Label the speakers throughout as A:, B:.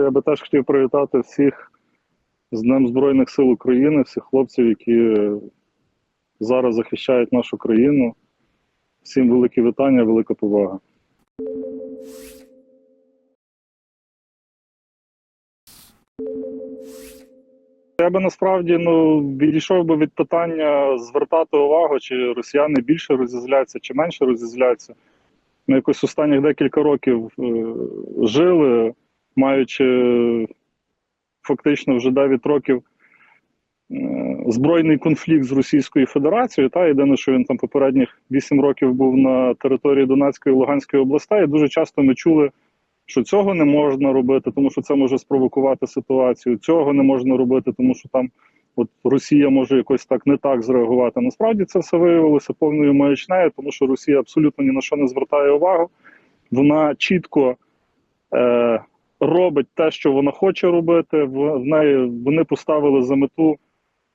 A: Я би теж хотів привітати всіх з Днем Збройних сил України, всіх хлопців, які зараз захищають нашу країну. Всім велике вітання, велика повага. Я би насправді ну, відійшов би від питання звертати увагу, чи росіяни більше розізляться, чи менше розізляться. Ми якось останніх декілька років е, жили, маючи фактично вже 9 років е, збройний конфлікт з Російською Федерацією. Та єдине, що він там попередніх 8 років був на території Донецької і Луганської областей. І дуже часто ми чули, що цього не можна робити, тому що це може спровокувати ситуацію. Цього не можна робити, тому що там от Росія може якось так не так зреагувати. Насправді це все виявилося повною маячнею, тому що Росія абсолютно ні на що не звертає увагу. Вона чітко е, робить те, що вона хоче робити. В, неї вони поставили за мету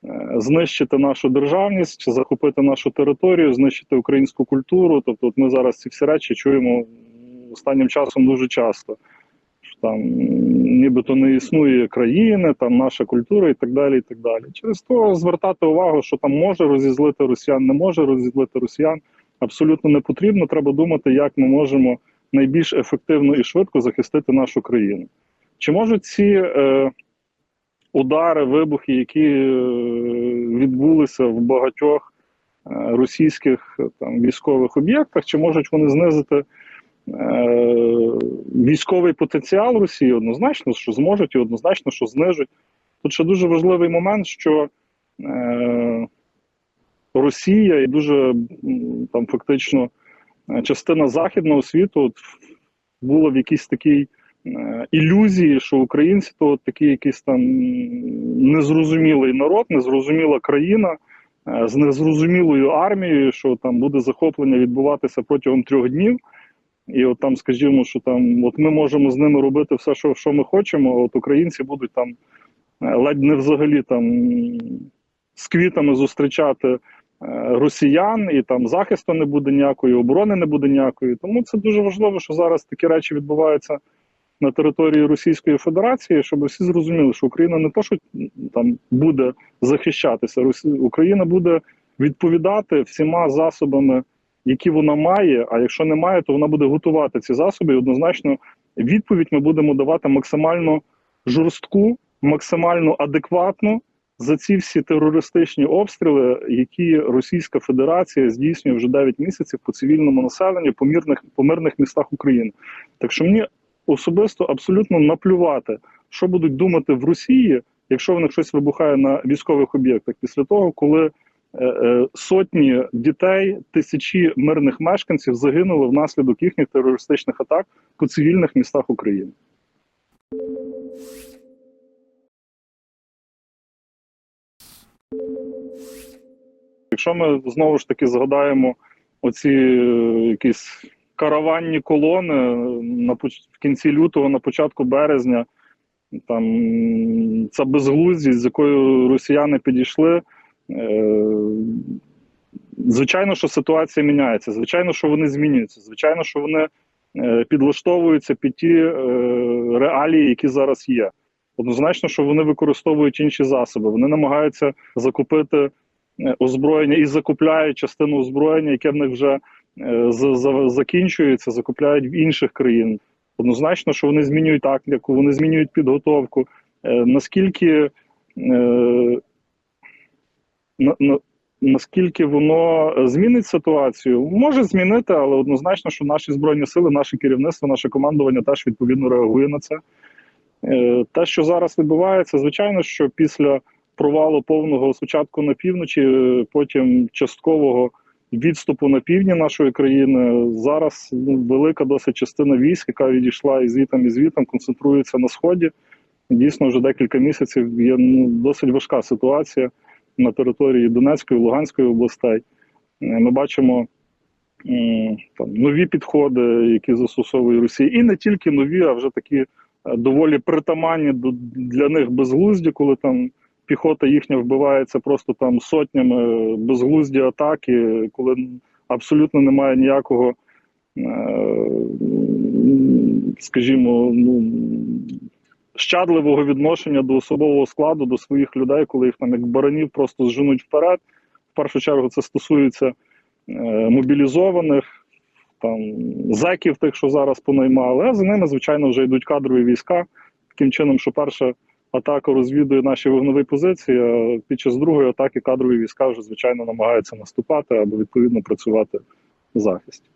A: е, знищити нашу державність, захопити нашу територію, знищити українську культуру. Тобто, от ми зараз ці всі речі чуємо останнім часом дуже часто. Що там нібито не існує країни, там наша культура і так далі. і так далі. Через то звертати увагу, що там може розізлити росіян, не може розізлити росіян, абсолютно не потрібно. Треба думати, як ми можемо найбільш ефективно і швидко захистити нашу країну. Чи можуть ці е, удари, вибухи, які е, відбулися в багатьох е, російських там військових об'єктах, чи можуть вони знизити? Військовий потенціал Росії однозначно, що зможуть, і однозначно, що знижуть. Тут ще дуже важливий момент, що е, Росія і дуже там фактично частина західного світу була в якійсь такій е, ілюзії, що українці то от такий якийсь там незрозумілий народ, незрозуміла країна е, з незрозумілою армією, що там буде захоплення відбуватися протягом трьох днів. І от там, скажімо, що там от ми можемо з ними робити все, що що ми хочемо. От українці будуть там е, ледь не взагалі там з квітами зустрічати е, росіян, і там захисту не буде ніякої, оборони не буде ніякої. Тому це дуже важливо, що зараз такі речі відбуваються на території Російської Федерації, щоб всі зрозуміли, що Україна не то, що там буде захищатися, Україна буде відповідати всіма засобами які вона має. А якщо не має, то вона буде готувати ці засоби. І Однозначно, відповідь ми будемо давати максимально жорстку, максимально адекватну за ці всі терористичні обстріли, які Російська Федерація здійснює вже 9 місяців по цивільному населенню по мирних по мирних містах України. Так що мені особисто абсолютно наплювати, що будуть думати в Росії, якщо в щось вибухає на військових об'єктах, після того, коли Е, е, сотні дітей, тисячі мирних мешканців загинули внаслідок їхніх терористичних атак по цивільних містах України. Якщо ми знову ж таки згадаємо оці е, якісь караванні колони на в кінці лютого, на початку березня, там це безглуздість, з якою росіяни підійшли. Е, звичайно, що ситуація міняється. Звичайно, що вони змінюються. Звичайно, що вони е, підлаштовуються під ті е, реалії, які зараз є. Однозначно, що вони використовують інші засоби. Вони намагаються закупити озброєння і закупляють частину озброєння, яке в них вже закінчується, закупляють в інших країн. Однозначно, що вони змінюють тактику, вони змінюють підготовку. Наскільки на, на, наскільки воно змінить ситуацію, може змінити, але однозначно, що наші збройні сили, наше керівництво, наше командування теж відповідно реагує на це. Е, те, що зараз відбувається, звичайно, що після провалу повного спочатку на півночі, е, потім часткового відступу на півдні нашої країни, зараз ну, велика досить частина військ, яка відійшла і звітом, і звітом, концентрується на сході. Дійсно, вже декілька місяців є ну, досить важка ситуація на території Донецької Луганської областей. Е, ми бачимо там нові підходи, які застосовує Росія, і не тільки нові, а вже такі е, доволі притаманні для них безглузді, коли там піхота їхня вбивається просто там сотнями безглузді атаки, коли абсолютно немає ніякого, е, скажімо, ну щадливого відношення до особового складу, до своїх людей, коли їх там як баранів просто зженуть вперед. В першу чергу це стосується е, мобілізованих, там зеків, тих, що зараз понаймали, а за ними, звичайно, вже йдуть кадрові війська. Таким чином, що перша атака розвідує наші вогневі позиції, а під час другої атаки кадрові війська вже, звичайно, намагаються наступати або відповідно працювати в захисті.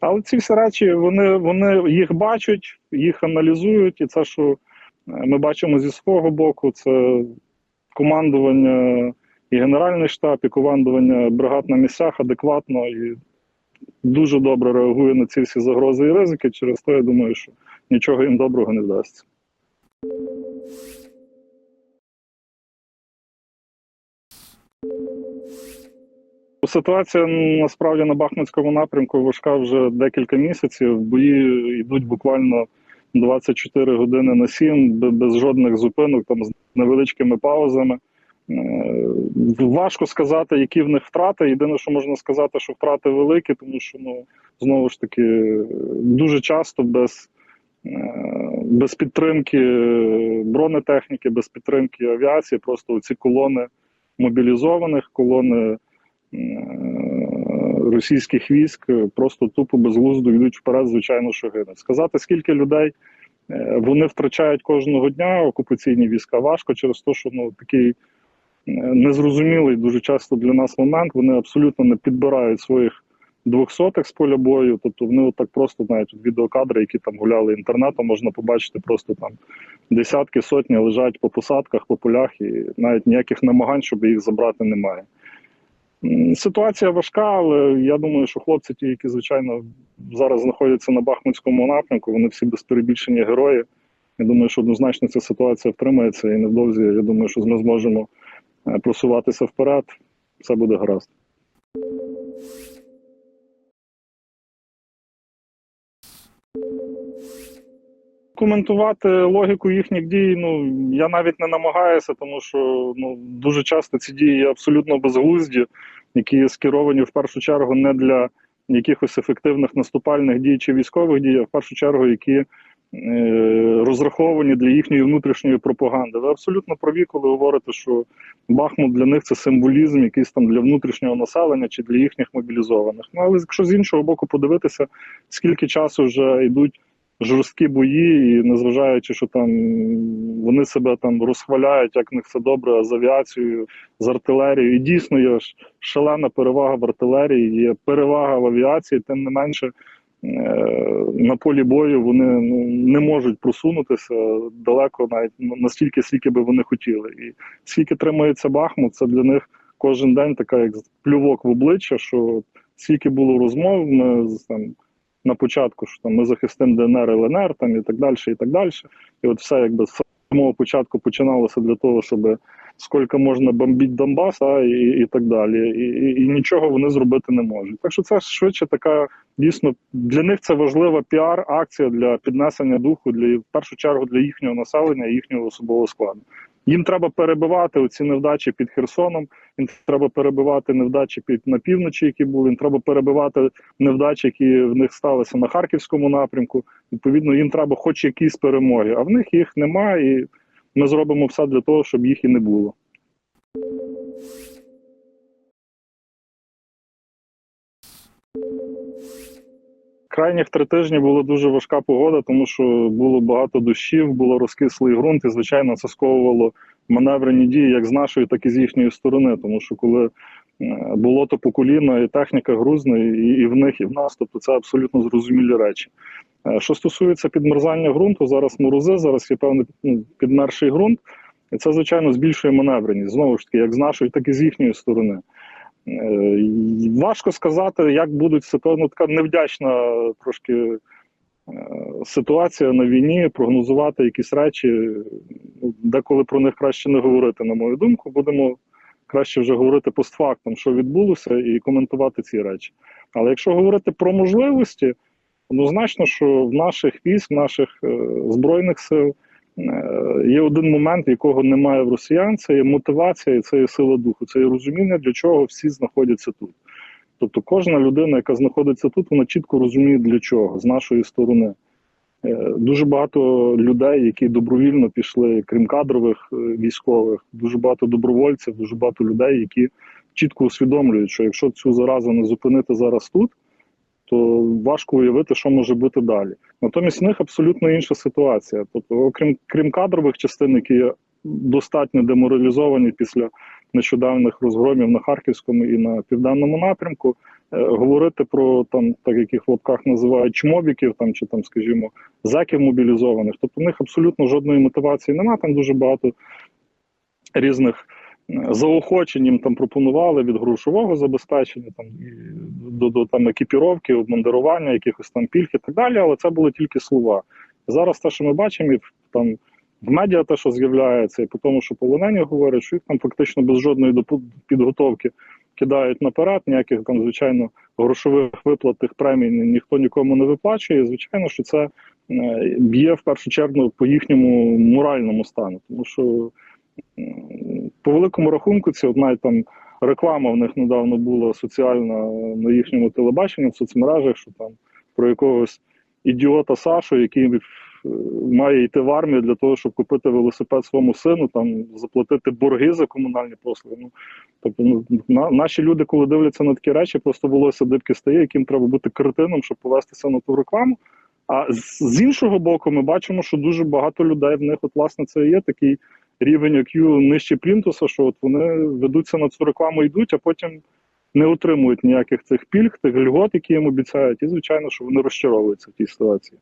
A: Але ці всі речі вони, вони їх бачать, їх аналізують, і це, що е, ми бачимо зі свого боку, це командування і Генеральний штаб, і командування бригад на місцях адекватно і дуже добре реагує на ці всі загрози і ризики. Через то я думаю, що нічого їм доброго не вдасться. Ситуація насправді на Бахмутському напрямку важка вже декілька місяців. Бої йдуть буквально 24 години на 7, без жодних зупинок, там з невеличкими паузами. Е, важко сказати, які в них втрати. Єдине, що можна сказати, що втрати великі, тому що ну знову ж таки дуже часто без без підтримки бронетехніки, без підтримки авіації, просто ці колони мобілізованих, колони е, російських військ просто тупо безглуздо йдуть вперед, звичайно, що гинуть. Сказати, скільки людей вони втрачають кожного дня окупаційні війська, важко через те, що ну такий незрозумілий дуже часто для нас момент. Вони абсолютно не підбирають своїх двохсотих з поля бою. Тобто вони отак просто знають відеокадри, які там гуляли інтернетом, можна побачити просто там десятки, сотні лежать по посадках, по полях, і навіть ніяких намагань, щоб їх забрати, немає. Ситуація важка, але я думаю, що хлопці, ті, які звичайно зараз знаходяться на Бахмутському напрямку, вони всі без перебільшення герої. Я думаю, що однозначно ця ситуація втримається, і невдовзі я думаю, що ми зможемо Е, просуватися вперед, все буде гаразд. Коментувати логіку їхніх дій, ну я навіть не намагаюся, тому що ну дуже часто ці дії є абсолютно безглузді, які скеровані в першу чергу не для якихось ефективних наступальних дій чи військових дій, а в першу чергу, які розраховані для їхньої внутрішньої пропаганди. Ви абсолютно праві, коли говорите, що Бахмут для них це символізм, якийсь там для внутрішнього населення чи для їхніх мобілізованих. Ну але якщо з іншого боку подивитися, скільки часу вже йдуть жорсткі бої, і незважаючи, що там вони себе там розхваляють, як в них все добре з авіацією, з артилерією. І дійсно є шалена перевага в артилерії, є перевага в авіації, тим не менше. Е, на полі бою вони ну, не можуть просунутися далеко, навіть настільки, скільки би вони хотіли. І скільки тримається Бахмут, це для них кожен день така як плювок в обличчя, що скільки було розмов ми там на початку, що там ми захистимо ДНР, ЛНР там і так далі, і так далі. І от все якби з самого початку починалося для того, щоб скільки можна бомбити Донбас, а, і і так далі. І, і, нічого вони зробити не можуть. Так що це швидше така дійсно для них це важлива піар-акція для піднесення духу для в першу чергу для їхнього населення і їхнього особового складу. Їм треба перебивати оці невдачі під Херсоном. Їм треба перебивати невдачі під на півночі, які були. Їм треба перебивати невдачі, які в них сталися на харківському напрямку. Відповідно, їм треба, хоч якісь перемоги, а в них їх немає, і ми зробимо все для того, щоб їх і не було. Крайніх три тижні була дуже важка погода, тому що було багато дощів, було розкислий ґрунт, і звичайно це сковувало маневрені дії як з нашої, так і з їхньої сторони. Тому що коли е, було то по коліна, і техніка грузна, і, і в них, і в нас, тобто це абсолютно зрозумілі речі. Е, що стосується підмерзання ґрунту, зараз морози, зараз є певний ну, підмерший ґрунт, і це звичайно збільшує маневреність знову ж таки, як з нашої, так і з їхньої сторони. Е, важко сказати, як будуть ситуація. Ну, така невдячна трошки е, ситуація на війні, прогнозувати якісь речі. Ну, деколи про них краще не говорити, на мою думку. Будемо краще вже говорити постфактом, що відбулося, і коментувати ці речі. Але якщо говорити про можливості, однозначно, що в наших військ, в наших е, збройних сил. Е, є один момент, якого немає в росіян, це є мотивація, і це є сила духу, це є розуміння, для чого всі знаходяться тут. Тобто кожна людина, яка знаходиться тут, вона чітко розуміє для чого з нашої сторони. Е, Дуже багато людей, які добровільно пішли, крім кадрових військових, дуже багато добровольців, дуже багато людей, які чітко усвідомлюють, що якщо цю заразу не зупинити зараз тут, то важко уявити, що може бути далі. Натомість в них абсолютно інша ситуація. Тобто, окрім крім кадрових частин, які є достатньо деморалізовані після нещодавних розгромів на харківському і на південному напрямку, е, говорити про там, так як їх в лапках називають чмобіків, там чи там, скажімо, зеків мобілізованих. Тобто, в них абсолютно жодної мотивації немає. Там дуже багато різних заохочень їм там пропонували від грошового забезпечення, там до, до там екіпіровки, обмундирування, якихось там пільг і так далі. Але це були тільки слова. Зараз те, що ми бачимо, і там в медіа те, що з'являється, і по тому, що полонені говорять, що їх там фактично без жодної підготовки кидають наперед, ніяких там, звичайно, грошових виплат тих премій ні- ніхто нікому не виплачує. І, звичайно, що це е, б'є в першу чергу по їхньому моральному стану, тому що по великому рахунку, ці навіть там реклама в них недавно була соціальна на їхньому телебаченні в соцмережах, що там про якогось ідіота Сашу, який е, має йти в армію для того, щоб купити велосипед своєму сину, там заплатити борги за комунальні послуги. Ну тобто, ну на, наші люди, коли дивляться на такі речі, просто волосся дибки стає, яким треба бути кретином, щоб повестися на ту рекламу. А з, з іншого боку, ми бачимо, що дуже багато людей в них, от власне, це і є такий рівень IQ нижче плінтуса, що от вони ведуться на цю рекламу, йдуть, а потім не отримують ніяких цих пільг, тих льгот, які їм обіцяють, і звичайно, що вони розчаровуються в тій ситуації.